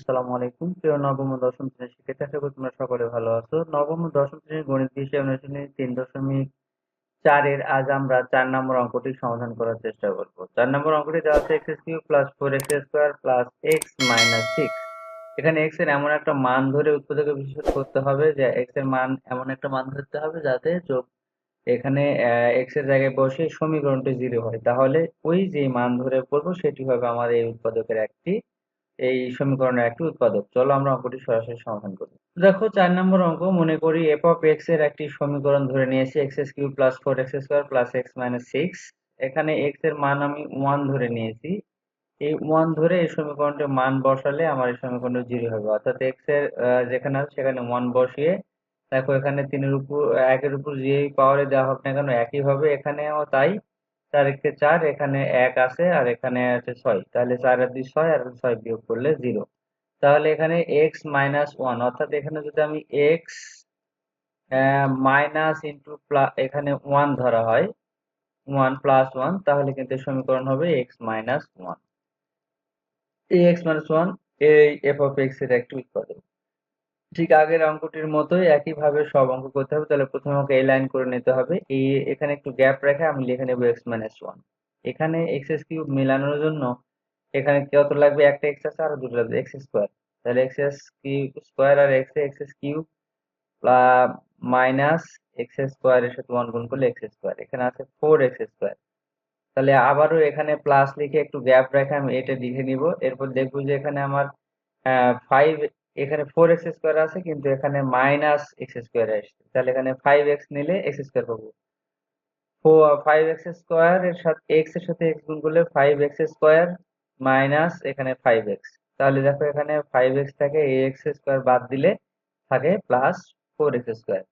আসসালামু আলাইকুম। প্রিয় নবম ও দশম শ্রেণির শিক্ষার্থী, আশা করি তোমরা সকলে ভালো আছো। নবম ও দশম শ্রেণির গণিত বিষয় অনুশীলনী তিন দশমিক চারের আজ আমরা চার নম্বর অঙ্কটি সমাধান করার চেষ্টা করব। চার নম্বর অঙ্কটি দেওয়া আছে x cube plus four x square plus x minus six এখানে এক্সের এমন একটা মান ধরে উৎপাদকে বিশ্লেষণ করতে হবে যে এক্সের মান এমন একটা মান ধরতে হবে যাতে যোগ এখানে এক্সের জায়গায় বসে সমীকরণটি জিরো হয়। তাহলে ওই যে মান ধরে করব সেটি হবে আমার এই উৎপাদকের একটি এই সমীকরণের একটি উৎপাদক। চলো আমরা অঙ্কটি সরাসরি সমাধান করি। দেখো চার নম্বর অঙ্ক, মনে করি এফ অফ এক্সের একটি সমীকরণ ধরে নিয়েছি x s q plus four x square plus x minus six এখানে এক্সের মান আমি ওয়ান ধরে নিয়েছি। এই ওয়ান ধরে এই সমীকরণটির মান বসালে আমার এই সমীকরণটি জিরো হবে। অর্থাৎ এক্সের যেখানে আছে সেখানে ওয়ান বসিয়ে দেখো এখানে তিনের উপর, একের উপর যে পাওয়ারে দেওয়া হোক না কেন, একই একইভাবে এখানেও তাই চার চার, এখানে এক আছে আর এখানে আছে ছয়। তাহলে চার আর দুই ছয় আর ছয় বিয়োগ করলে জিরো। তাহলে এখানে এক্স মাইনাস ওয়ান অর্থাৎ এখানে যদি আমি এক্স মাইনাস ইন্টু এখানে ওয়ান ধরা হয় ওয়ান প্লাস ওয়ান তাহলে কিন্তু সমীকরণ হবে এক্স মাইনাস ওয়ান এই এক্স মাইনাস ওয়ান এই এফ অফ এক্সের একটি উৎপাদক ঠিক আগের অঙ্কটির মতোই একইভাবে সব অঙ্ক করতে হবে। তাহলে প্রথমে আমাকে এই লাইন করে নিতে হবে। এই এখানে একটু গ্যাপ রেখে আমি লিখে নেব এক্স মাইনাস ওয়ান এখানে এক্স এস কিউব মেলানোর জন্য এখানে কত লাগবে? একটা এক্স আছে, আর দুটো লাগবে। এক্স স্কোয়ার তাহলে এক্স এস কিউব স্কোয়ার আর x x s cube minus x square এর সাথে ওয়ান গুণ করলে এক্স স্কোয়ার এখানে আছে ফোর এক্স স্কোয়ার তাহলে আবারও এখানে প্লাস লিখে একটু গ্যাপ রেখে আমি এটা লিখে নিব। এরপর দেখব যে এখানে আমার ফাইভ এখানে ফোর এক্স স্কোয়ার আছে, কিন্তু এখানে মাইনাস এক্স স্কোয়ার আসছে। তাহলে এখানে ফাইভ এক্স নিলে এক্স স্কোয়ার পাবো। ফাইভ এক্স স্কোয়ার এর সাথে এক্সের সাথে এক্স গুণ করলে ফাইভ এক্স স্কোয়ার মাইনাস এখানে ফাইভ এক্স তাহলে দেখো এখানে ফাইভ এক্স থাকে এ এক্স স্কোয়ার বাদ দিলে থাকে প্লাস ফোর এক্স স্কোয়ার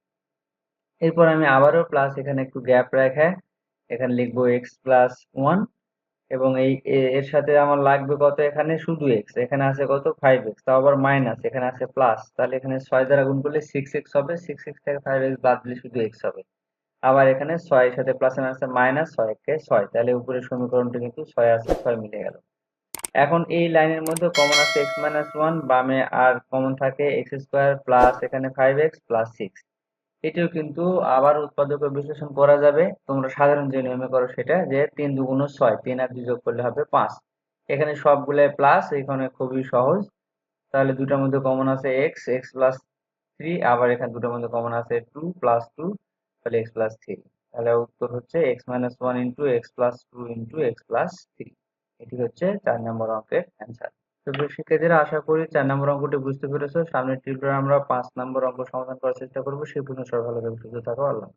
এরপর আমি আবারও প্লাস এখানে একটু গ্যাপ রেখে এখানে লিখব এক্স প্লাস ওয়ান এবং এই এর সাথে আমার লাগবে কত? এখানে শুধু এক্স এখানে আছে কত? ফাইভ এক্স তাও আবার মাইনাস এখানে আছে প্লাস তাহলে এখানে ছয় দ্বারা গুণ করলে সিক্স এক্স হবে সিক্স এক্স থেকে ফাইভ এক্স বাদ দিলে শুধু এক্স হবে। আবার এখানে ছয়ের সাথে প্লাস আছে মাইনাস ছয় কে ছয়, তাহলে উপরের সমীকরণটা কিন্তু ছয় আছে, ছয় মিলে গেল। এখন এই লাইনের মধ্যে কমন আছে এক্স মাইনাস ওয়ান বামে আর কমন থাকে এক্স স্কোয়ার প্লাস এখানে ফাইভ এক্স প্লাস সিক্স এটিও কিন্তু আবার উৎপাদক বিশ্লেষণ করা যাবে। তোমরা সাধারণ যে নিয়মে করো সেটা যে তিন দুগুণ ছয়, তিন আর দুই যোগ করলে হবে পাঁচ। এখানে সবগুলাই প্লাস এখানে খুবই সহজ। তাহলে দুটার মধ্যে কমন আছে এক্স এক্স প্লাস থ্রি আবার এখানে দুটার মধ্যে কমন আছে টু প্লাস টু তাহলে এক্স প্লাস থ্রি তাহলে উত্তর হচ্ছে x minus one into x plus two into x plus three এটি হচ্ছে চার নম্বর অঙ্কের অ্যান্সার তো শিক্ষার্থীরা আশা করি চার নম্বর অঙ্কটি বুঝতে পেরেছ। সামনের টিউটোরিয়ালে আমরা পাঁচ নম্বর অঙ্ক সমাধান করার চেষ্টা করব। সেই পর্যন্ত সবাই ভালো থাকবে সুস্থ থাকো, আল্লাহ